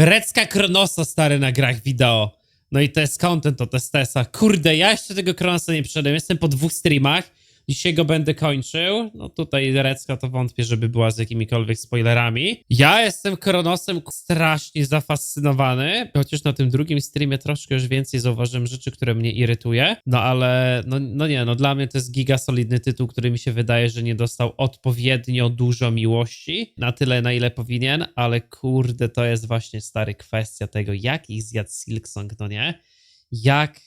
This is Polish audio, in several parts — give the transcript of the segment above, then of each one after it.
Recka Kronosa stary na grach wideo. No i to jest content od Estesa. Kurde, ja jeszcze tego Kronosa nie przeszedłem. Jestem po dwóch streamach. Dzisiaj go będę kończył. No tutaj Recka to wątpię, żeby była z jakimikolwiek spoilerami. Ja jestem Kronosem strasznie zafascynowany. Chociaż na tym drugim streamie troszkę już więcej zauważyłem rzeczy, które mnie irytuje. No ale, no, no nie, no dla mnie to jest giga solidny tytuł, który mi się wydaje, że nie dostał odpowiednio dużo miłości. Na tyle, na ile powinien. Ale kurde, to jest właśnie stary kwestia tego, jak ich zjadł Silksong, no nie? Jak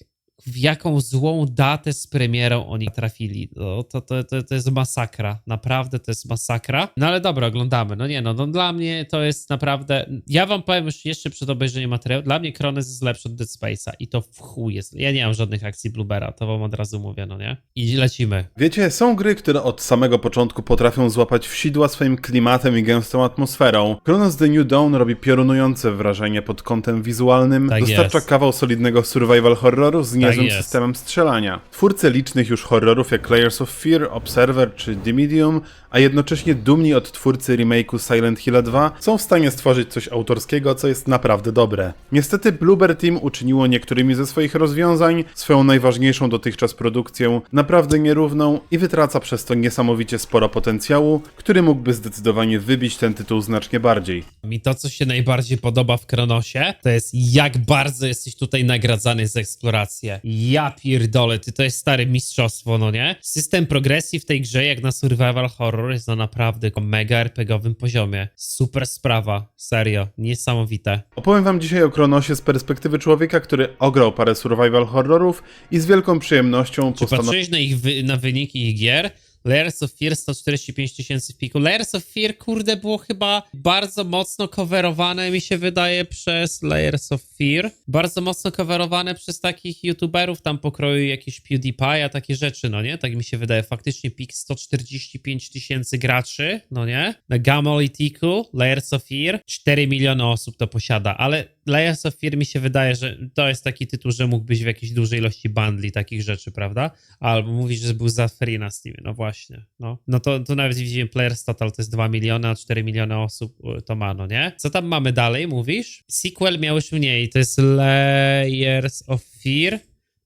w jaką złą datę z premierą oni trafili. No, to, to, to, to jest masakra. Naprawdę to jest masakra. No ale dobra, oglądamy. No nie, no, no dla mnie to jest naprawdę... Ja wam powiem już jeszcze przed obejrzeniem materiału, dla mnie Kronos jest lepszy od Dead Space'a i to w chuj jest. Ja nie mam żadnych akcji Bluebera, to wam od razu mówię, no nie? I lecimy. Wiecie, są gry, które od samego początku potrafią złapać w sidła swoim klimatem i gęstą atmosferą. Chronos The New Dawn robi piorunujące wrażenie pod kątem wizualnym, Tak dostarcza jest. kawał solidnego survival horroru z niezłym jest. systemem strzelania. Twórcy licznych już horrorów jak Layers of Fear, Observer czy The Medium, a jednocześnie dumni od twórcy remake'u Silent Hill 2, są w stanie stworzyć coś autorskiego, co jest naprawdę dobre. Niestety Bluebird Team uczyniło niektórymi ze swoich rozwiązań swoją najważniejszą dotychczas produkcję naprawdę nierówną i wytraca przez to niesamowicie sporo potencjału, który mógłby zdecydowanie wybić ten tytuł znacznie bardziej. Mi to, co się najbardziej podoba w Kronosie, to jest jak bardzo jesteś tutaj nagradzany za eksplorację. Ja pierdolę, ty to jest stare mistrzostwo, no nie? System progresji w tej grze, jak na survival horror, jest na naprawdę mega RPGowym poziomie. Super sprawa, serio, niesamowite. Opowiem wam dzisiaj o Kronosie z perspektywy człowieka, który ograł parę survival horrorów i z wielką przyjemnością Czy postanowił patrzyłeś na, ich wy, na wyniki ich gier? Layers of Fear 145 tysięcy w piku. Layers of Fear, kurde, było chyba bardzo mocno coverowane, mi się wydaje, przez Layers of Fear. Bardzo mocno coverowane przez takich youtuberów tam pokroju PewDiePie, a takie rzeczy, no nie? Tak mi się wydaje. Faktycznie pik 145 tysięcy graczy, no nie? Na Gamolitiku, Layers of Fear, 4 miliony osób to posiada, ale Layers of Fear mi się wydaje, że to jest taki tytuł, że mógł być w jakiejś dużej ilości bundli takich rzeczy, prawda? Albo mówisz, że był za free na Steamie, no właśnie, no. No to, to nawet widzimy Players Total to jest 2 miliony, a 4 miliony osób y, to ma, no nie? Co tam mamy dalej, mówisz? Sequel miał już mniej, to jest Layers of Fear,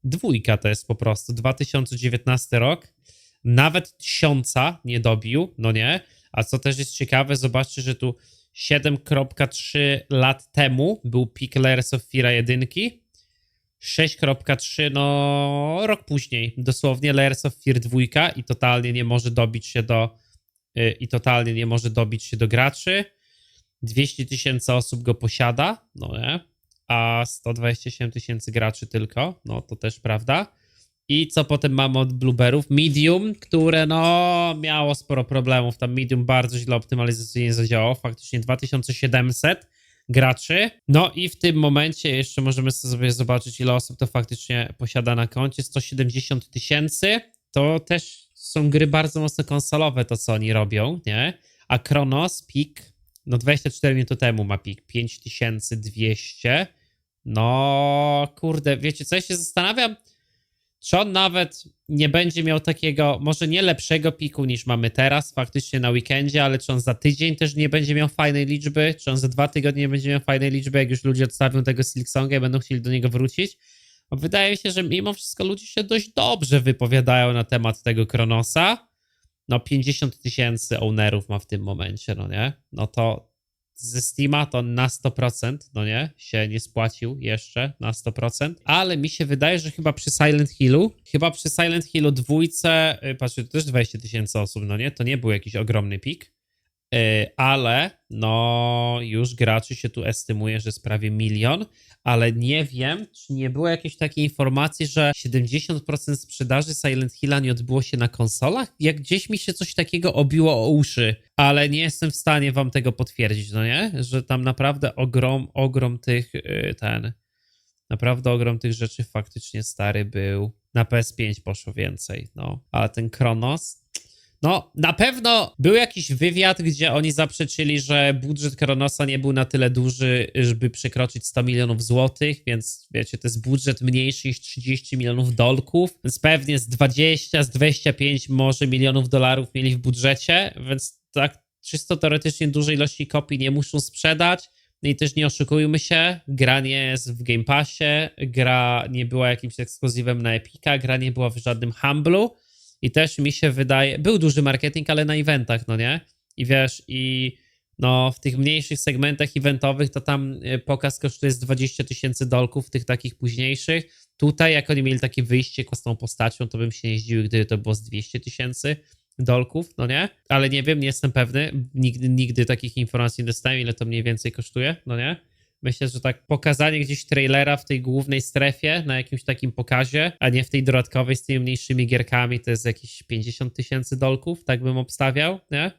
dwójka to jest po prostu, 2019 rok, nawet tysiąca nie dobił, no nie? A co też jest ciekawe, zobaczcie, że tu 7.3 lat temu był peak Layers of Fear 1, 6.3 no rok później, dosłownie Layers of Fear 2 i totalnie nie może dobić się do y, i totalnie nie może dobić się do graczy. 200 tysięcy osób go posiada, no nie? A 127 tysięcy graczy tylko, no to też prawda. I co potem mamy od Blueberów? Medium, które no miało sporo problemów. Tam Medium bardzo źle optymalizacyjnie zadziałało. Faktycznie 2700 graczy. No i w tym momencie jeszcze możemy sobie zobaczyć, ile osób to faktycznie posiada na koncie. 170 tysięcy. To też są gry bardzo mocno konsolowe, to co oni robią, nie? A Kronos, pik, no 24 minuty temu ma pik 5200. No kurde, wiecie co, ja się zastanawiam, czy on nawet nie będzie miał takiego, może nie lepszego piku niż mamy teraz, faktycznie na weekendzie, ale czy on za tydzień też nie będzie miał fajnej liczby, czy on za dwa tygodnie nie będzie miał fajnej liczby, jak już ludzie odstawią tego Silksonga i będą chcieli do niego wrócić. Wydaje mi się, że mimo wszystko ludzie się dość dobrze wypowiadają na temat tego Kronosa. No 50 tysięcy ownerów ma w tym momencie, no nie? No to ze Steama to na 100%, no nie, się nie spłacił jeszcze na 100%, ale mi się wydaje, że chyba przy Silent Hillu, chyba przy Silent Hillu dwójce, y, patrzcie, to też 20 tysięcy osób, no nie, to nie był jakiś ogromny pik, ale no już graczy się tu estymuje, że jest prawie milion, ale nie wiem, czy nie było jakiejś takiej informacji, że 70% sprzedaży Silent Hilla nie odbyło się na konsolach? Jak gdzieś mi się coś takiego obiło o uszy, ale nie jestem w stanie wam tego potwierdzić, no nie? Że tam naprawdę ogrom, ogrom tych, yy, ten, naprawdę ogrom tych rzeczy faktycznie stary był. Na PS5 poszło więcej, no. Ale ten Kronos, no, na pewno był jakiś wywiad, gdzie oni zaprzeczyli, że budżet Kronosa nie był na tyle duży, żeby przekroczyć 100 milionów złotych, więc wiecie, to jest budżet mniejszy niż 30 milionów dolków, więc pewnie z 20, z 25 może milionów dolarów mieli w budżecie, więc tak czysto teoretycznie dużej ilości kopii nie muszą sprzedać. No i też nie oszukujmy się, gra nie jest w Game Passie, gra nie była jakimś ekskluzywem na Epica, gra nie była w żadnym Humblu i też mi się wydaje, był duży marketing, ale na eventach, no nie? I wiesz, i no w tych mniejszych segmentach eventowych to tam y, pokaz kosztuje z 20 tysięcy dolków, tych takich późniejszych. Tutaj, jak oni mieli takie wyjście z tą postacią, to bym się nie zdziwił, gdyby to było z 200 tysięcy dolków, no nie? Ale nie wiem, nie jestem pewny. Nigdy, nigdy takich informacji nie dostałem, ile to mniej więcej kosztuje, no nie? Myślę, że tak pokazanie gdzieś trailera w tej głównej strefie na jakimś takim pokazie, a nie w tej dodatkowej z tymi mniejszymi gierkami, to jest jakieś 50 tysięcy dolków, tak bym obstawiał, nie?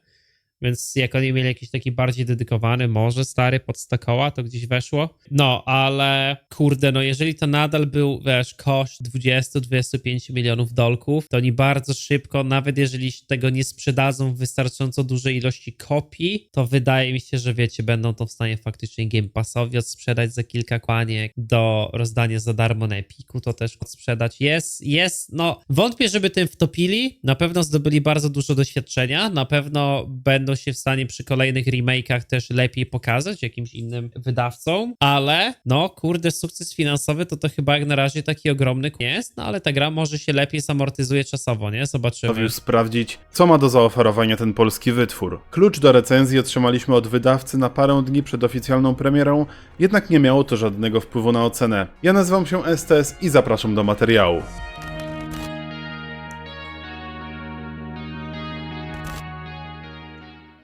Więc jak oni mieli jakiś taki bardziej dedykowany, może stary pod 100 koła, to gdzieś weszło. No, ale kurde, no jeżeli to nadal był, wiesz, koszt 20-25 milionów dolków, to oni bardzo szybko, nawet jeżeli tego nie sprzedadzą w wystarczająco dużej ilości kopii, to wydaje mi się, że wiecie, będą to w stanie faktycznie Game Passowi odsprzedać za kilka kłaniek, do rozdania za darmo na Epiku to też odsprzedać. Jest, jest, no wątpię, żeby tym wtopili, na pewno zdobyli bardzo dużo doświadczenia, na pewno będą się w stanie przy kolejnych remake'ach też lepiej pokazać jakimś innym wydawcom, ale no kurde, sukces finansowy to to chyba jak na razie taki ogromny jest, no ale ta gra może się lepiej zamortyzuje czasowo, nie? Zobaczymy. postanowił sprawdzić, co ma do zaoferowania ten polski wytwór. Klucz do recenzji otrzymaliśmy od wydawcy na parę dni przed oficjalną premierą, jednak nie miało to żadnego wpływu na ocenę. Ja nazywam się STS i zapraszam do materiału.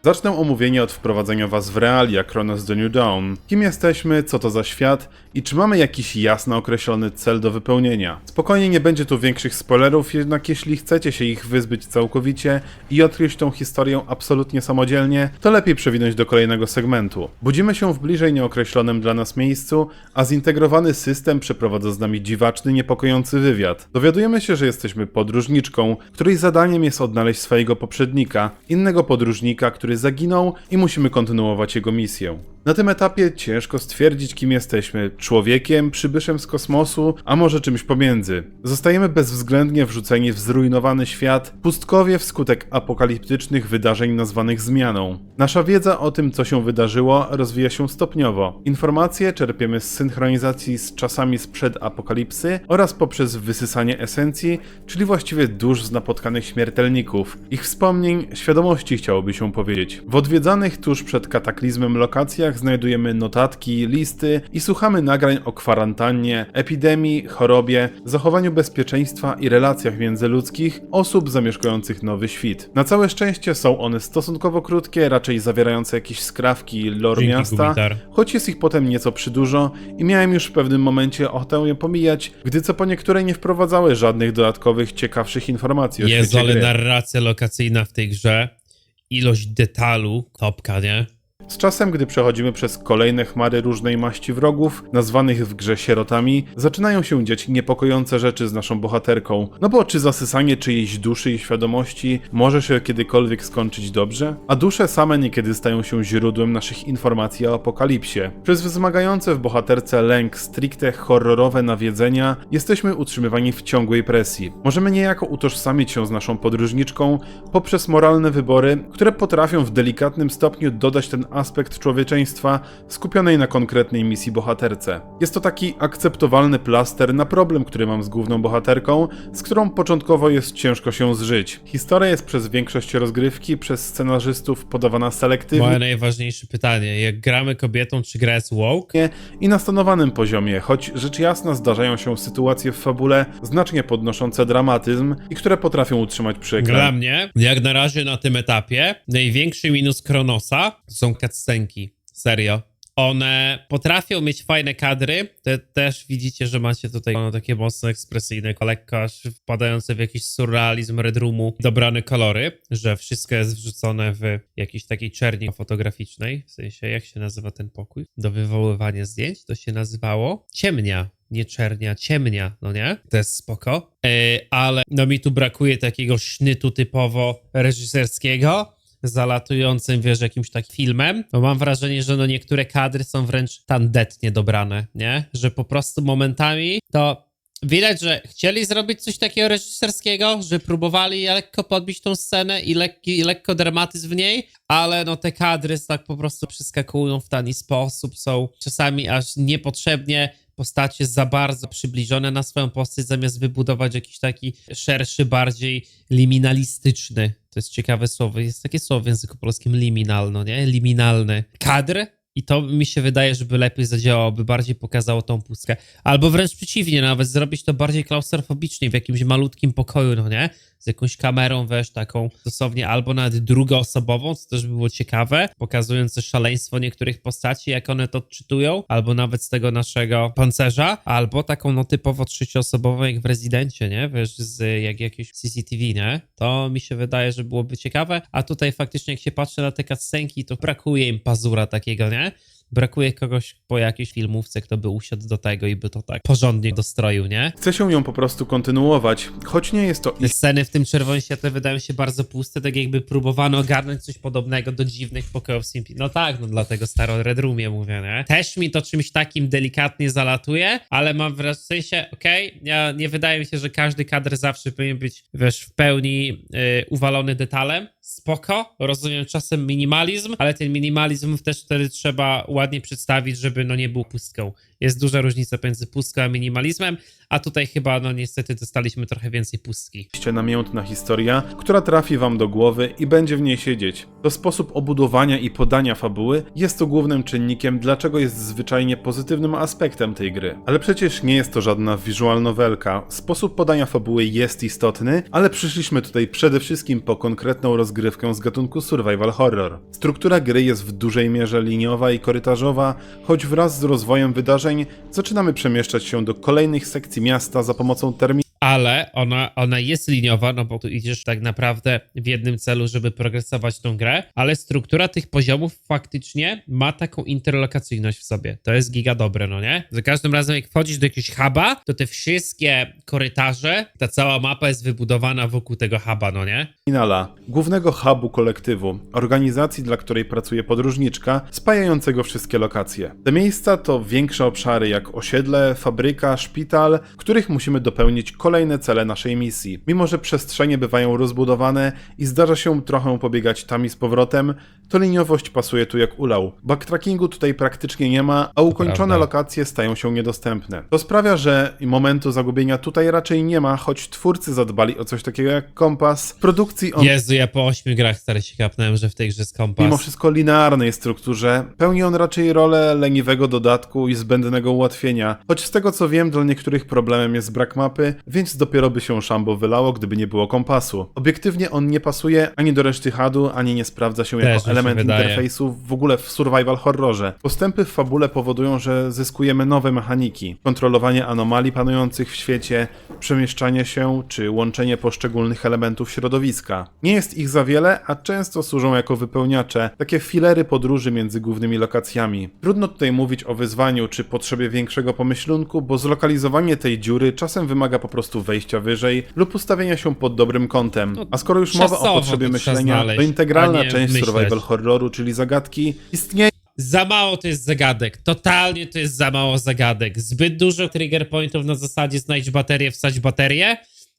Zacznę omówienie od wprowadzenia Was w realia Chronos The New Dawn. Kim jesteśmy, co to za świat i czy mamy jakiś jasno określony cel do wypełnienia. Spokojnie nie będzie tu większych spoilerów, jednak jeśli chcecie się ich wyzbyć całkowicie i odkryć tą historię absolutnie samodzielnie, to lepiej przewinąć do kolejnego segmentu. Budzimy się w bliżej nieokreślonym dla nas miejscu, a zintegrowany system przeprowadza z nami dziwaczny, niepokojący wywiad. Dowiadujemy się, że jesteśmy podróżniczką, której zadaniem jest odnaleźć swojego poprzednika, innego podróżnika, który zaginął i musimy kontynuować jego misję. Na tym etapie ciężko stwierdzić, kim jesteśmy człowiekiem, przybyszem z kosmosu, a może czymś pomiędzy. Zostajemy bezwzględnie wrzuceni w zrujnowany świat, pustkowie wskutek apokaliptycznych wydarzeń nazwanych zmianą. Nasza wiedza o tym, co się wydarzyło, rozwija się stopniowo. Informacje czerpiemy z synchronizacji z czasami sprzed apokalipsy oraz poprzez wysysanie esencji, czyli właściwie dusz z napotkanych śmiertelników, ich wspomnień, świadomości chciałoby się powiedzieć. W odwiedzanych tuż przed kataklizmem lokacjach znajdujemy notatki, listy i słuchamy nagrań o kwarantannie, epidemii, chorobie, zachowaniu bezpieczeństwa i relacjach międzyludzkich osób zamieszkujących nowy świt. Na całe szczęście są one stosunkowo krótkie, raczej zawierające jakieś skrawki lore Dzięki, miasta, Gumitar. choć jest ich potem nieco przydłużo i miałem już w pewnym momencie ochotę je pomijać, gdy co po niektóre nie wprowadzały żadnych dodatkowych, ciekawszych informacji o Jezu, świecie ale gry. narracja lokacyjna w tej grze, ilość detalu, topka, nie? Z czasem, gdy przechodzimy przez kolejne chmary różnej maści wrogów, nazwanych w grze sierotami, zaczynają się dziać niepokojące rzeczy z naszą bohaterką. No bo czy zasysanie czyjejś duszy i świadomości może się kiedykolwiek skończyć dobrze? A dusze same niekiedy stają się źródłem naszych informacji o apokalipsie. Przez wzmagające w bohaterce lęk, stricte horrorowe nawiedzenia, jesteśmy utrzymywani w ciągłej presji. Możemy niejako utożsamić się z naszą podróżniczką poprzez moralne wybory, które potrafią w delikatnym stopniu dodać ten aspekt człowieczeństwa skupionej na konkretnej misji bohaterce. Jest to taki akceptowalny plaster na problem, który mam z główną bohaterką, z którą początkowo jest ciężko się zżyć. Historia jest przez większość rozgrywki przez scenarzystów podawana selektywnie Moje najważniejsze pytanie, jak gramy kobietą, czy gra jest woke? i na stanowanym poziomie, choć rzecz jasna zdarzają się sytuacje w fabule znacznie podnoszące dramatyzm i które potrafią utrzymać przy Dla ekranie. mnie, jak na razie na tym etapie, największy minus Kronosa są cutscenki. Serio. One potrafią mieć fajne kadry. Te też widzicie, że macie tutaj no, takie mocno ekspresyjne, lekko aż wpadające w jakiś surrealizm Red Roomu, dobrane kolory, że wszystko jest wrzucone w jakiejś takiej czerni fotograficznej. W sensie, jak się nazywa ten pokój? Do wywoływania zdjęć to się nazywało ciemnia. Nie czernia, ciemnia, no nie? To jest spoko. Yy, ale no mi tu brakuje takiego sznytu typowo reżyserskiego zalatującym, wiesz, jakimś takim filmem, to mam wrażenie, że no niektóre kadry są wręcz tandetnie dobrane, nie? Że po prostu momentami to Widać, że chcieli zrobić coś takiego reżyserskiego, że próbowali lekko podbić tą scenę i, lekki, i lekko dramatyzm w niej, ale no te kadry tak po prostu przeskakują w tani sposób, są czasami aż niepotrzebnie postacie za bardzo przybliżone na swoją postać, zamiast wybudować jakiś taki szerszy, bardziej liminalistyczny. To jest ciekawe słowo. Jest takie słowo w języku polskim liminalno, nie? Liminalny. Kadr i to mi się wydaje, żeby lepiej zadziałało, by bardziej pokazało tą pustkę. Albo wręcz przeciwnie, nawet zrobić to bardziej klaustrofobicznie, w jakimś malutkim pokoju, no nie? Z jakąś kamerą, wiesz, taką dosłownie, albo nawet drugoosobową, co też by było ciekawe, pokazujące szaleństwo niektórych postaci, jak one to odczytują, albo nawet z tego naszego pancerza, albo taką no typowo trzecioosobową, jak w Rezydencie, nie? Wiesz, z jak jakieś CCTV, nie? To mi się wydaje, że byłoby ciekawe, a tutaj faktycznie jak się patrzy na te cutscenki, to brakuje im pazura takiego, nie? Brakuje kogoś po jakiejś filmówce, kto by usiadł do tego i by to tak porządnie dostroił, nie? Chce się ją po prostu kontynuować, choć nie jest to Te sceny w tym czerwonym świetle wydają się bardzo puste, tak jakby próbowano ogarnąć coś podobnego do dziwnych pokojów Simpi. No tak, no dlatego staro Red Roomie mówię, nie? Też mi to czymś takim delikatnie zalatuje, ale mam w sensie, okej, ja nie wydaje mi się, że każdy kadr zawsze powinien być, wiesz, w pełni y, uwalony detalem. Spoko, rozumiem czasem minimalizm, ale ten minimalizm też wtedy trzeba ładnie przedstawić, żeby no nie był pustką. Jest duża różnica między pustką a minimalizmem, a tutaj chyba no niestety dostaliśmy trochę więcej pustki. namiętna historia, która trafi wam do głowy i będzie w niej siedzieć. To sposób obudowania i podania fabuły jest to głównym czynnikiem, dlaczego jest zwyczajnie pozytywnym aspektem tej gry. Ale przecież nie jest to żadna visual novelka. Sposób podania fabuły jest istotny, ale przyszliśmy tutaj przede wszystkim po konkretną rozgrywkę z gatunku survival horror. Struktura gry jest w dużej mierze liniowa i korytarzowa, choć wraz z rozwojem wydarzeń zaczynamy przemieszczać się do kolejnych sekcji miasta za pomocą terminali ale ona, ona jest liniowa, no bo tu idziesz tak naprawdę w jednym celu, żeby progresować tą grę, ale struktura tych poziomów faktycznie ma taką interlokacyjność w sobie. To jest giga dobre, no nie? Za każdym razem jak wchodzisz do jakiegoś huba, to te wszystkie korytarze, ta cała mapa jest wybudowana wokół tego huba, no nie? Terminala, głównego hubu kolektywu, organizacji, dla której pracuje podróżniczka, spajającego wszystkie lokacje. Te miejsca to większe obszary jak osiedle, fabryka, szpital, których musimy dopełnić kolejne cele naszej misji. Mimo, że przestrzenie bywają rozbudowane i zdarza się trochę pobiegać tam i z powrotem, to liniowość pasuje tu jak ulał. Backtrackingu tutaj praktycznie nie ma, a ukończone lokacje stają się niedostępne. To sprawia, że momentu zagubienia tutaj raczej nie ma, choć twórcy zadbali o coś takiego jak kompas. W produkcji on Jezu, ja po ośmiu grach stary się kapnąłem, że w tej grze jest kompas. mimo wszystko linearnej strukturze, pełni on raczej rolę leniwego dodatku i zbędnego ułatwienia, choć z tego co wiem, dla niektórych problemem jest brak mapy, więc dopiero by się szambo wylało, gdyby nie było kompasu. Obiektywnie on nie pasuje ani do reszty HUD-u, ani nie sprawdza się Też jako element interfejsu w ogóle w survival horrorze. Postępy w fabule powodują, że zyskujemy nowe mechaniki. Kontrolowanie anomalii panujących w świecie, przemieszczanie się czy łączenie poszczególnych elementów środowiska. Nie jest ich za wiele, a często służą jako wypełniacze, takie filery podróży między głównymi lokacjami. Trudno tutaj mówić o wyzwaniu czy potrzebie większego pomyślunku, bo zlokalizowanie tej dziury czasem wymaga po prostu wejścia wyżej lub ustawienia się pod dobrym kątem. A skoro już mowa o potrzebie myślenia, to integralna część myśleć. survival horroru, czyli zagadki, istnieje Za mało to jest zagadek. Totalnie to jest za mało zagadek. Zbyt dużo trigger pointów na zasadzie znajdź baterię, wsadź baterię.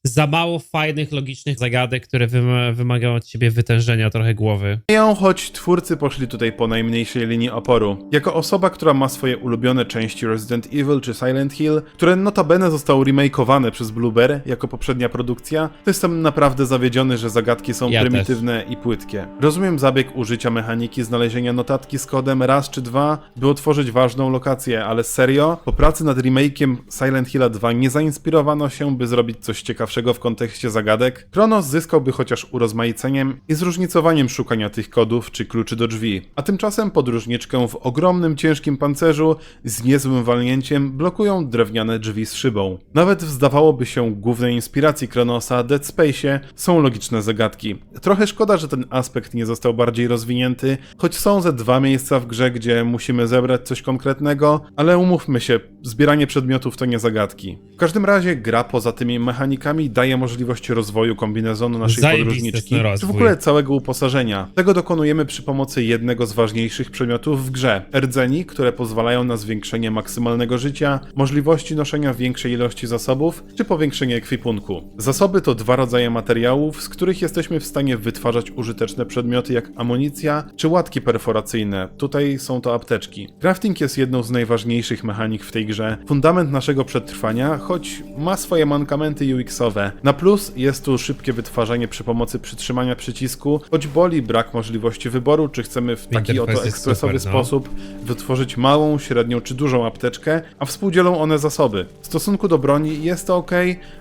Za mało fajnych, logicznych zagadek, które wyma- wymagają od ciebie wytężenia trochę głowy. Ją, choć twórcy poszli tutaj po najmniejszej linii oporu. Jako osoba, która ma swoje ulubione części Resident Evil czy Silent Hill, które notabene zostały remakeowane przez Blueberry jako poprzednia produkcja, to jestem naprawdę zawiedziony, że zagadki są Ja prymitywne i płytkie. Rozumiem zabieg użycia mechaniki znalezienia notatki z kodem raz czy dwa, by otworzyć ważną lokację, ale serio? Po pracy nad remake'iem Silent Hilla 2 nie zainspirowano się, by zrobić coś ciekawszego w kontekście zagadek? Kronos zyskałby chociaż urozmaiceniem i zróżnicowaniem szukania tych kodów czy kluczy do drzwi. A tymczasem podróżniczkę w ogromnym, ciężkim pancerzu z niezłym walnięciem blokują drewniane drzwi z szybą. Nawet zdawałoby się głównej inspiracji Kronosa Dead Space'ie są logiczne zagadki. Trochę szkoda, że ten aspekt nie został bardziej rozwinięty, choć są ze dwa miejsca w grze, gdzie musimy zebrać coś konkretnego, ale umówmy się, zbieranie przedmiotów to nie zagadki. W każdym razie gra poza tymi mechanikami broni daje możliwość rozwoju kombinezonu naszej Zajebisty podróżniczki, czy w ogóle całego uposażenia. Tego dokonujemy przy pomocy jednego z ważniejszych przedmiotów w grze. Rdzeni, które pozwalają na zwiększenie maksymalnego życia, możliwości noszenia większej ilości zasobów, czy powiększenie ekwipunku. Zasoby to dwa rodzaje materiałów, z których jesteśmy w stanie wytwarzać użyteczne przedmioty jak amunicja czy łatki perforacyjne. Tutaj są to apteczki. Crafting jest jedną z najważniejszych mechanik w tej grze, fundament naszego przetrwania, choć ma swoje mankamenty UX-owe. Na plus jest tu szybkie wytwarzanie przy pomocy przytrzymania przycisku, choć boli brak możliwości wyboru, czy chcemy w taki oto ekspresowy super, no. sposób wytworzyć małą, średnią czy dużą apteczkę, a współdzielą one zasoby. W stosunku do broni jest to ok,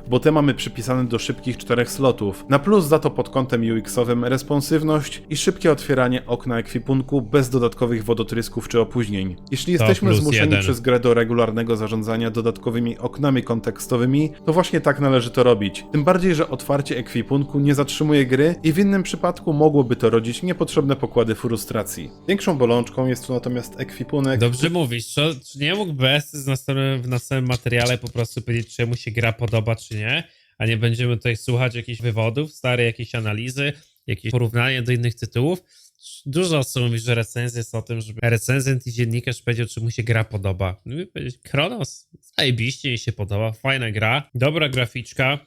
bo te mamy przypisane do szybkich czterech slotów. Na plus za to pod kątem UX-owym responsywność i szybkie otwieranie okna ekwipunku bez dodatkowych wodotrysków czy opóźnień. Jeśli jesteśmy zmuszeni jeden. przez grę do regularnego zarządzania dodatkowymi oknami kontekstowymi, to właśnie tak należy to robić. Tym bardziej, że otwarcie ekwipunku nie zatrzymuje gry i w innym przypadku mogłoby to rodzić niepotrzebne pokłady frustracji. Większą bolączką jest tu natomiast ekwipunek, Dobrze mówisz, czy nie mógł BS w następnym, w następnym materiale po prostu powiedzieć, czy mu się gra podoba, czy nie, a nie będziemy tutaj słuchać jakichś wywodów, stare jakieś analizy, jakieś porównanie do innych tytułów. Dużo osób mówi, że recenzja jest o tym, żeby recenzent i dziennikarz powiedział, czy mu się gra podoba. No i powiedzieć, Kronos, zajebiście mi się podoba, fajna gra, dobra graficzka,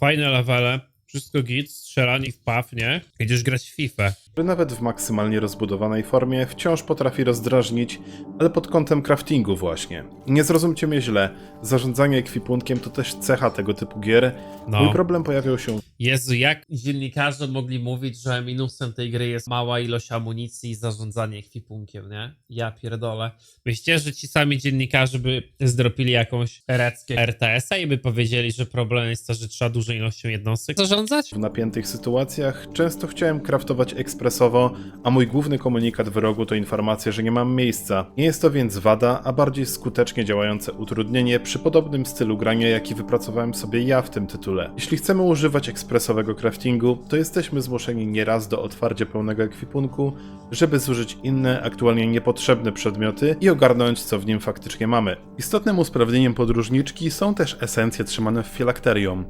fajne levele, wszystko git, strzelanie w paw, nie? Idziesz grać w FIFA. Który nawet w maksymalnie rozbudowanej formie wciąż potrafi rozdrażnić, ale pod kątem craftingu właśnie. Nie zrozumcie mnie źle, zarządzanie ekwipunkiem to też cecha tego typu gier. No. Mój problem pojawiał się Jezu, jak dziennikarze mogli mówić, że minusem tej gry jest mała ilość amunicji i zarządzanie ekwipunkiem, nie? Ja pierdolę. Myślicie, że ci sami dziennikarze by zdropili jakąś ereckie RTS-a i by powiedzieli, że problem jest to, że trzeba dużą ilością jednostek zarządzać? w napiętych sytuacjach. Często chciałem craftować a mój główny komunikat wyrogu to informacja, że nie mam miejsca. Nie jest to więc wada, a bardziej skutecznie działające utrudnienie przy podobnym stylu grania, jaki wypracowałem sobie ja w tym tytule. Jeśli chcemy używać ekspresowego craftingu, to jesteśmy zmuszeni nieraz do otwarcia pełnego ekwipunku, żeby zużyć inne, aktualnie niepotrzebne przedmioty i ogarnąć, co w nim faktycznie mamy. Istotnym usprawnieniem podróżniczki są też esencje trzymane w filakterium.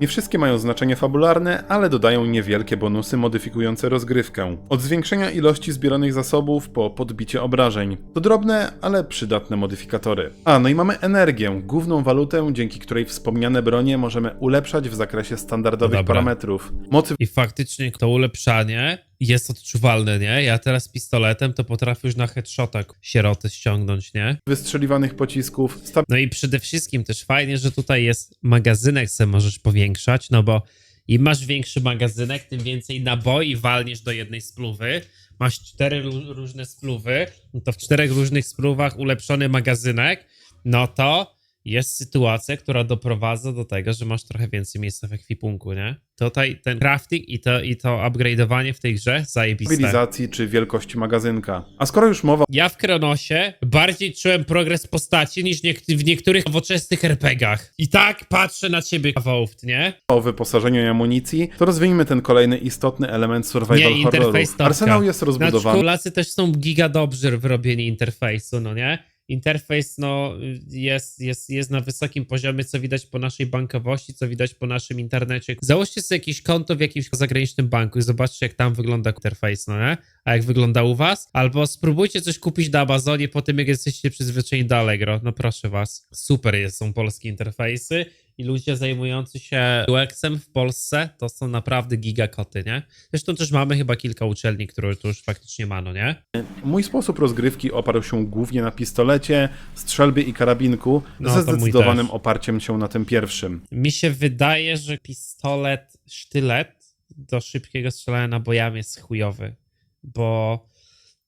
Nie wszystkie mają znaczenie fabularne, ale dodają niewielkie bonusy modyfikujące rozgrywkę. Od zwiększenia ilości zbieranych zasobów po podbicie obrażeń. To drobne, ale przydatne modyfikatory. A, no i mamy energię, główną walutę, dzięki której wspomniane bronie możemy ulepszać w zakresie standardowych Dobra. parametrów. Mocy I faktycznie to ulepszanie jest odczuwalne, nie? Ja teraz pistoletem to potrafię już na headshota sieroty ściągnąć, nie? wystrzeliwanych pocisków, No i przede wszystkim też fajnie, że tutaj jest magazynek, se możesz powiększać, no bo im masz większy magazynek, tym więcej naboi walniesz do jednej spluwy. Masz cztery ró- różne spluwy, no to w czterech różnych spluwach ulepszony magazynek, no to jest sytuacja, która doprowadza do tego, że masz trochę więcej miejsca w ekwipunku, nie? Tutaj ten crafting i to, i to upgrade'owanie w tej grze zajebiste. stabilizacji czy wielkości magazynka. A skoro już mowa Ja w Kronosie bardziej czułem progres postaci niż niek- w niektórych nowoczesnych RPGach. I tak patrzę na ciebie, Wolf, nie? o wyposażeniu i amunicji, to rozwiniemy ten kolejny istotny element survival Nie, horroru. Arsenał jest Znaczy, rozbudowany. Polacy też są giga dobrzy w robieniu interfejsu, no nie? Interfejs, no, jest, jest, jest na wysokim poziomie, co widać po naszej bankowości, co widać po naszym internecie. Załóżcie sobie jakieś konto w jakimś zagranicznym banku i zobaczcie, jak tam wygląda interfejs, no nie? A jak wygląda u was? Albo spróbujcie coś kupić na Amazonie po tym, jak jesteście przyzwyczajeni do Allegro. No proszę was. Super jest, są polskie interfejsy i ludzie zajmujący się UX-em w Polsce to są naprawdę gigakoty, nie? Zresztą też mamy chyba kilka uczelni, które to już faktycznie ma, no nie? Mój sposób rozgrywki oparł się głównie na pistolecie, strzelbie i karabinku, No, ze zdecydowanym oparciem się na tym pierwszym. Mi się wydaje, że pistolet, sztylet do szybkiego strzelania nabojami jest chujowy, bo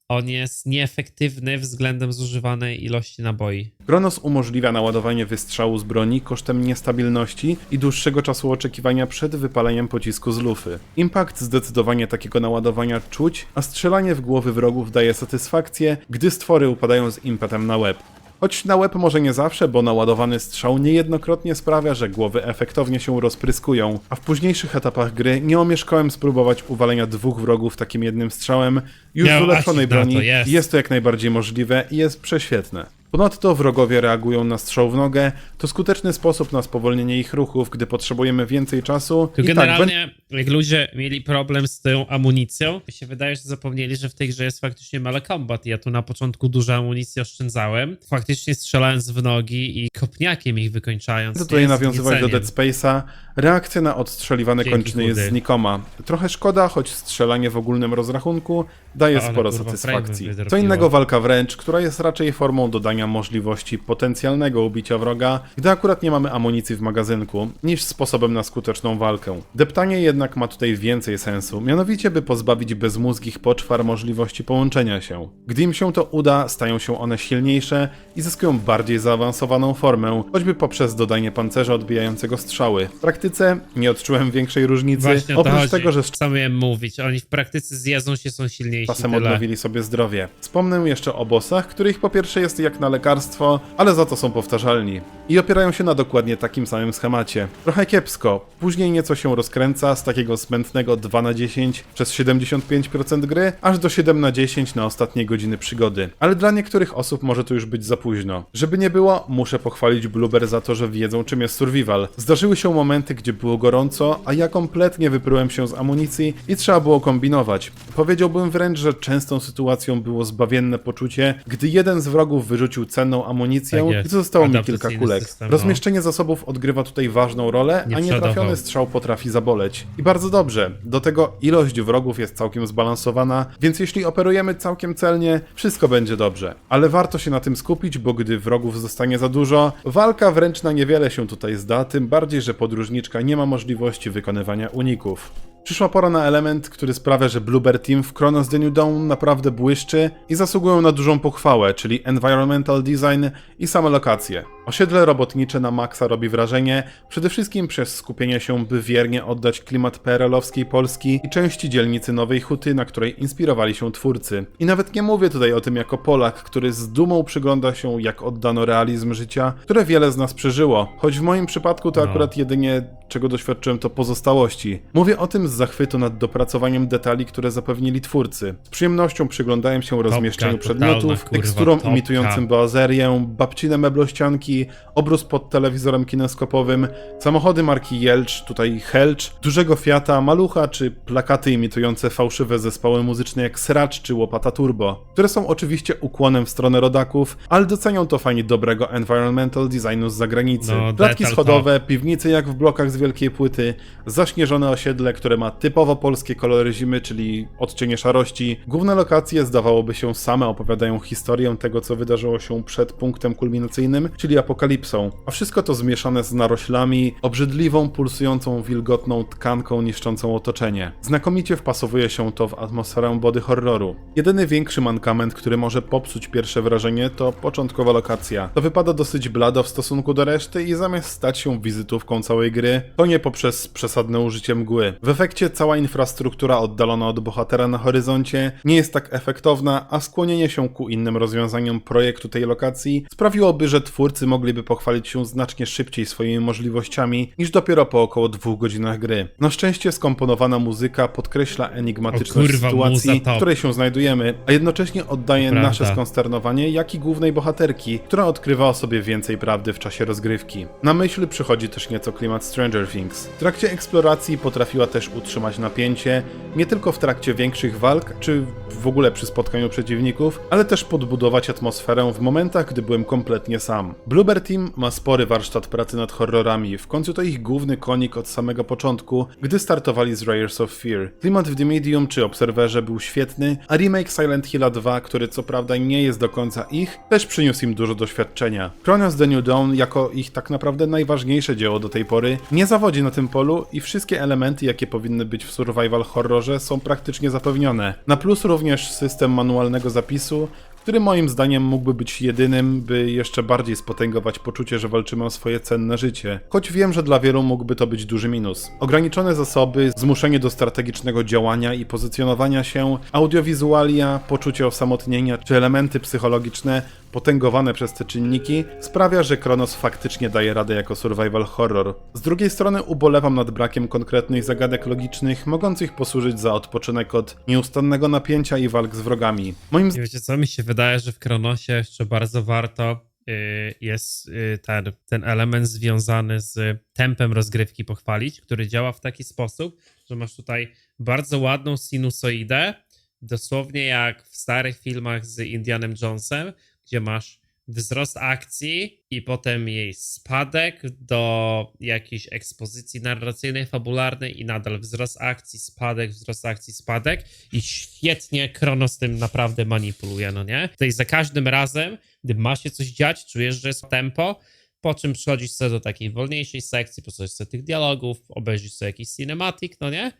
on jest nieefektywny względem zużywanej ilości naboi. Kronos umożliwia naładowanie wystrzału z broni kosztem niestabilności i dłuższego czasu oczekiwania przed wypaleniem pocisku z lufy. Impact zdecydowanie takiego naładowania czuć, a strzelanie w głowy wrogów daje satysfakcję, gdy stwory upadają z impetem na łeb. Choć na łeb może nie zawsze, bo naładowany strzał niejednokrotnie sprawia, że głowy efektownie się rozpryskują, a w późniejszych etapach gry nie omieszkałem spróbować uwalenia dwóch wrogów takim jednym strzałem już z ulepszonej na broni. jest to jak najbardziej możliwe i jest prześwietne. Ponadto wrogowie reagują na strzał w nogę, to skuteczny sposób na spowolnienie ich ruchów, gdy potrzebujemy więcej czasu. To I tak, generalnie, jak ludzie mieli problem z tą amunicją, to się wydaje, że zapomnieli, że w tej grze jest faktycznie mele combat. Ja tu na początku dużo amunicji oszczędzałem, faktycznie strzelając w nogi i kopniakiem ich wykończając. Tutaj nawiązywać do. Dead Space'a. Reakcja na odstrzeliwane Dzięki, kończyny jest chudy. znikoma. Trochę szkoda, choć strzelanie w ogólnym rozrachunku daje sporo kurwa, satysfakcji. Co innego walka wręcz, która jest raczej formą dodania możliwości potencjalnego ubicia wroga, gdy akurat nie mamy amunicji w magazynku, niż sposobem na skuteczną walkę. Deptanie jednak ma tutaj więcej sensu, mianowicie by pozbawić bezmózgich poczwar możliwości połączenia się. Gdy im się to uda, stają się one silniejsze i zyskują bardziej zaawansowaną formę, choćby poprzez dodanie pancerza odbijającego strzały. W praktyce nie odczułem większej różnicy, Właśnie oprócz chodzi. tego, że Co miałem mówić? Oni w praktyce zjedzą się, są silniejsi. czasem odnowili sobie zdrowie. Wspomnę jeszcze o bossach, których po pierwsze jest jak na lekarstwo, ale za to są powtarzalni. I opierają się na dokładnie takim samym schemacie. Trochę kiepsko, później nieco się rozkręca z takiego smętnego 2 na 10 przez 75% gry, aż do 7 na 10 na ostatnie godziny przygody. Ale dla niektórych osób może to już być za późno. Żeby nie było, muszę pochwalić Blueber za to, że wiedzą czym jest survival. Zdarzyły się momenty, gdzie było gorąco, a ja kompletnie wypryłem się z amunicji i trzeba było kombinować. Powiedziałbym wręcz, że częstą sytuacją było zbawienne poczucie, gdy jeden z wrogów wyrzucił cenną amunicję Tak i zostało mi kilka kulek. system, no. Rozmieszczenie zasobów odgrywa tutaj ważną rolę, Nie a nietrafiony strzał potrafi zaboleć. I bardzo dobrze. Do tego ilość wrogów jest całkiem zbalansowana, więc jeśli operujemy całkiem celnie, wszystko będzie dobrze. Ale warto się na tym skupić, bo gdy wrogów zostanie za dużo, walka wręcz na niewiele się tutaj zda, tym bardziej, że podróżniczka nie ma możliwości wykonywania uników. Przyszła pora na element, który sprawia, że Bluebird Team w Chronos The New Dawn naprawdę błyszczy i zasługują na dużą pochwałę, czyli environmental design i same lokacje. Osiedle robotnicze na maksa robi wrażenie, przede wszystkim przez skupienie się, by wiernie oddać klimat PRL-owskiej Polski i części dzielnicy Nowej Huty, na której inspirowali się twórcy. I nawet nie mówię tutaj o tym jako Polak, który z dumą przygląda się, jak oddano realizm życia, które wiele z nas przeżyło, choć w moim przypadku to No. akurat jedynie czego doświadczyłem to pozostałości. Mówię o tym z zachwytu nad dopracowaniem detali, które zapewnili twórcy. Z przyjemnością przyglądałem się rozmieszczeniu przedmiotów, topka. imitującym boazerię, babcine meblościanki, obrus pod telewizorem kineskopowym, samochody marki Jelcz, tutaj Helcz, dużego Fiata, malucha czy plakaty imitujące fałszywe zespoły muzyczne jak Sracz czy Łopata Turbo, które są oczywiście ukłonem w stronę rodaków, ale docenią to fani dobrego environmental designu z zagranicy. No, Klatki schodowe, piwnice jak w blokach z wielkiej płyty, zaśnieżone osiedle, które ma typowo polskie kolory zimy, czyli odcienie szarości. Główne lokacje, zdawałoby się, same opowiadają historię tego, co wydarzyło się przed punktem kulminacyjnym, czyli apokalipsą. A wszystko to zmieszane z naroślami, obrzydliwą, pulsującą, wilgotną tkanką niszczącą otoczenie. Znakomicie wpasowuje się to w atmosferę body horroru. Jedyny większy mankament, który może popsuć pierwsze wrażenie, to początkowa lokacja. To wypada dosyć blado w stosunku do reszty i zamiast stać się wizytówką całej gry, to nie poprzez przesadne użycie mgły. W efekcie cała infrastruktura oddalona od bohatera na horyzoncie nie jest tak efektowna, a skłonienie się ku innym rozwiązaniom projektu tej lokacji sprawiłoby, że twórcy mogliby pochwalić się znacznie szybciej swoimi możliwościami niż dopiero po około dwóch godzinach gry. Na szczęście skomponowana muzyka podkreśla enigmatyczność kurwa, sytuacji, w której się znajdujemy, a jednocześnie oddaje prawda. nasze skonsternowanie, jak i głównej bohaterki, która odkrywa o sobie więcej prawdy w czasie rozgrywki. Na myśl przychodzi też nieco klimat Stranger Things. W trakcie eksploracji potrafiła też utrzymać napięcie, nie tylko w trakcie większych walk, czy w ogóle przy spotkaniu przeciwników, ale też podbudować atmosferę w momentach, gdy byłem kompletnie sam. Bluebird Team ma spory warsztat pracy nad horrorami, w końcu to ich główny konik od samego początku, gdy startowali z Layers of Fear. Klimat w The Medium czy Obserwerze był świetny, a remake Silent Hilla 2, który co prawda nie jest do końca ich, też przyniósł im dużo doświadczenia. Chronos The New Dawn, jako ich tak naprawdę najważniejsze dzieło do tej pory, nie zawodzi na tym polu i wszystkie elementy, jakie powinny być w survival horrorze, są praktycznie zapewnione. Na plus również system manualnego zapisu, który moim zdaniem mógłby być jedynym, by jeszcze bardziej spotęgować poczucie, że walczymy o swoje cenne życie. Choć wiem, że dla wielu mógłby to być duży minus. Ograniczone zasoby, zmuszenie do strategicznego działania i pozycjonowania się, audiowizualia, poczucie osamotnienia czy elementy psychologiczne spotęgowane przez te czynniki, sprawia, że Kronos faktycznie daje radę jako survival horror. Z drugiej strony ubolewam nad brakiem konkretnych zagadek logicznych, mogących posłużyć za odpoczynek od nieustannego napięcia i walk z wrogami. Moim wiecie co, mi się wydaje, że w Kronosie jeszcze bardzo warto y, jest y, ten, ten element związany z tempem rozgrywki pochwalić, który działa w taki sposób, że masz tutaj bardzo ładną sinusoidę, dosłownie jak w starych filmach z Indianem Jonesem, gdzie masz wzrost akcji i potem jej spadek do jakiejś ekspozycji narracyjnej, fabularnej i nadal wzrost akcji, spadek, wzrost akcji, spadek i świetnie Kronos tym naprawdę manipuluje, no nie? Tutaj za każdym razem, gdy ma się coś dziać, czujesz, że jest tempo, po czym przychodzisz sobie do takiej wolniejszej sekcji, posłuchasz sobie tych dialogów, obejrzysz sobie jakiś cinematic, no nie?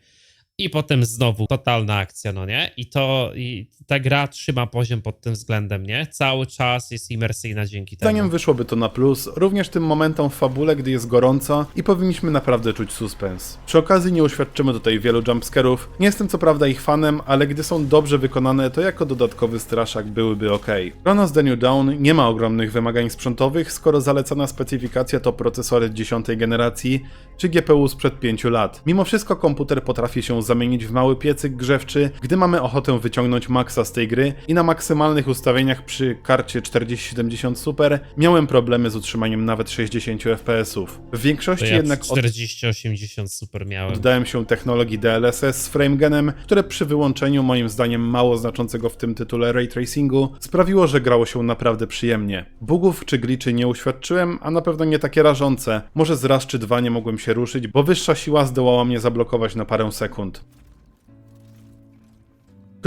I potem znowu totalna akcja, no nie? I to i ta gra trzyma poziom pod tym względem, nie? Cały czas jest imersyjna dzięki temu. zdaniem wyszłoby to na plus, również tym momentom w fabule, gdy jest gorąco i powinniśmy naprawdę czuć suspens. Przy okazji nie uświadczymy tutaj wielu jumpscarów, nie jestem co prawda ich fanem, ale gdy są dobrze wykonane, to jako dodatkowy straszak byłyby ok. Chronos The New Dawn nie ma ogromnych wymagań sprzętowych, skoro zalecana specyfikacja to procesory 10 generacji czy GPU sprzed 5 lat. Mimo wszystko komputer potrafi się zamienić w mały piecyk grzewczy, gdy mamy ochotę wyciągnąć maksa z tej gry i na maksymalnych ustawieniach przy karcie 4070 Super miałem problemy z utrzymaniem nawet 60 FPS-ów. W większości ja jednak od 40-80 super miałem. Oddałem się technologii DLSS z FrameGenem, które przy wyłączeniu moim zdaniem mało znaczącego w tym tytule ray tracingu sprawiło, że grało się naprawdę przyjemnie. Bugów czy glitchy nie uświadczyłem, a na pewno nie takie rażące. Może z raz czy dwa nie mogłem się ruszyć, bo wyższa siła zdołała mnie zablokować na parę sekund.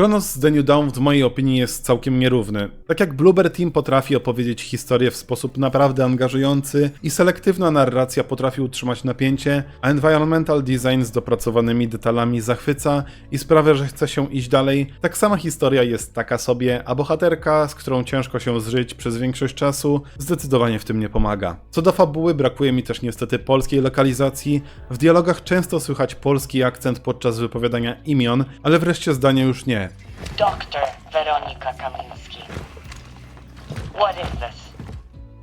Kronos The New Dawn w mojej opinii jest całkiem nierówny. Tak jak Bloober Team potrafi opowiedzieć historię w sposób naprawdę angażujący i selektywna narracja potrafi utrzymać napięcie, a environmental design z dopracowanymi detalami zachwyca i sprawia, że chce się iść dalej, tak sama historia jest taka sobie, a bohaterka, z którą ciężko się zżyć przez większość czasu, zdecydowanie w tym nie pomaga. Co do fabuły, brakuje mi też niestety polskiej lokalizacji. W dialogach często słychać polski akcent podczas wypowiadania imion, ale wreszcie zdania już nie. Dr. Veronika Kamiński. What is this?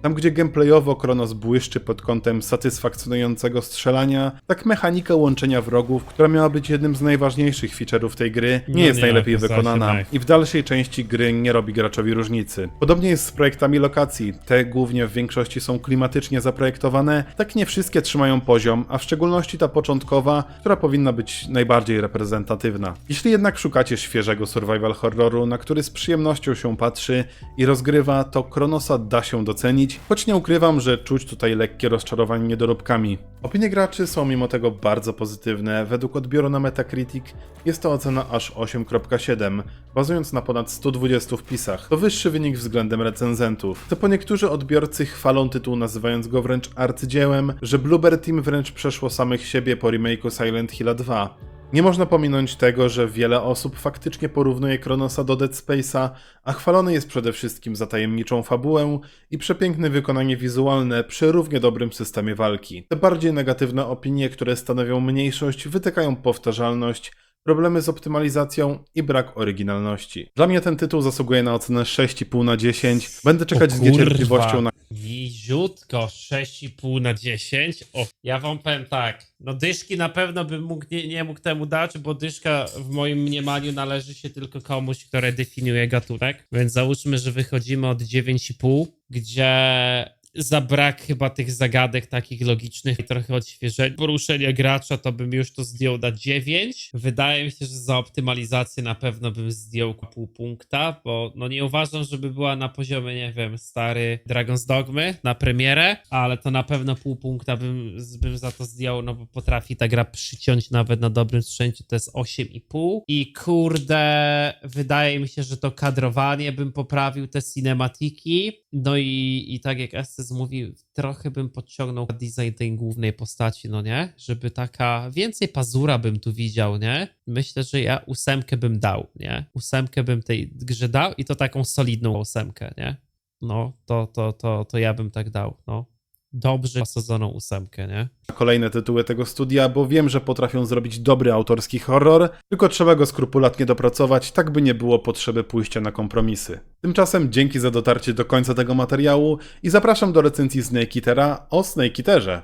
Tam, gdzie gameplayowo Kronos błyszczy pod kątem satysfakcjonującego strzelania, tak mechanika łączenia wrogów, która miała być jednym z najważniejszych feature'ów tej gry, nie No jest nie, najlepiej wykonana tak. i w dalszej części gry nie robi graczowi różnicy. Podobnie jest z projektami lokacji. Te głównie w większości są klimatycznie zaprojektowane, tak nie wszystkie trzymają poziom, a w szczególności ta początkowa, która powinna być najbardziej reprezentatywna. Jeśli jednak szukacie świeżego survival horroru, na który z przyjemnością się patrzy i rozgrywa, to Kronosa da się docenić, choć nie ukrywam, że czuć tutaj lekkie rozczarowanie niedoróbkami. Opinie graczy są mimo tego bardzo pozytywne. Według odbioru na Metacritic jest to ocena aż 8.7, bazując na ponad 120 wpisach. To wyższy wynik względem recenzentów. To po niektórzy odbiorcy chwalą tytuł nazywając go wręcz arcydziełem, że Bloober Team wręcz przeszło samych siebie po remake'u Silent Hill 2. Nie można pominąć tego, że wiele osób faktycznie porównuje Kronosa do Dead Space'a, a chwalony jest przede wszystkim za tajemniczą fabułę i przepiękne wykonanie wizualne przy równie dobrym systemie walki. Te bardziej negatywne opinie, które stanowią mniejszość, wytykają powtarzalność, problemy z optymalizacją i brak oryginalności. Dla mnie ten tytuł zasługuje na ocenę 6,5 na 10. Będę czekać z niecierpliwością na Niziutko, 6,5 na 10. O, ja wam powiem tak. No dyszki na pewno bym mógł, nie, nie mógł temu dać, bo dyszka w moim mniemaniu należy się tylko komuś, który definiuje gatunek. Więc załóżmy, że wychodzimy od 9,5, gdzie za brak chyba tych zagadek takich logicznych i trochę odświeżenia poruszenia gracza, to bym już to zdjął na 9. Wydaje mi się, że za optymalizację na pewno bym zdjął pół punkta, bo no nie uważam, żeby była na poziomie, nie wiem, stary Dragon's Dogmy na premierę, ale to na pewno pół punkta bym, bym za to zdjął, no bo potrafi ta gra przyciąć nawet na dobrym sprzęcie, to jest 8,5 i kurde, wydaje mi się, że to kadrowanie bym poprawił, te cinematiki, no i, i tak jak Estes mówił, trochę bym podciągnął design tej głównej postaci, no nie? Żeby taka, więcej pazura bym tu widział, nie? Myślę, że ja ósemkę bym dał, nie? Ósemkę bym tej grze dał i to taką solidną ósemkę, nie? No, to, to, to, to ja bym tak dał, no. Dobrze osadzoną ósemkę, nie? kolejne tytuły tego studia, bo wiem, że potrafią zrobić dobry autorski horror, tylko trzeba go skrupulatnie dopracować, tak by nie było potrzeby pójścia na kompromisy. Tymczasem dzięki za dotarcie do końca tego materiału i zapraszam do recenzji Snake Eatera o Snake Eaterze.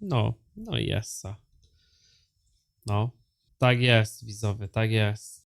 No, no jest. No, tak jest, widzowie, tak jest.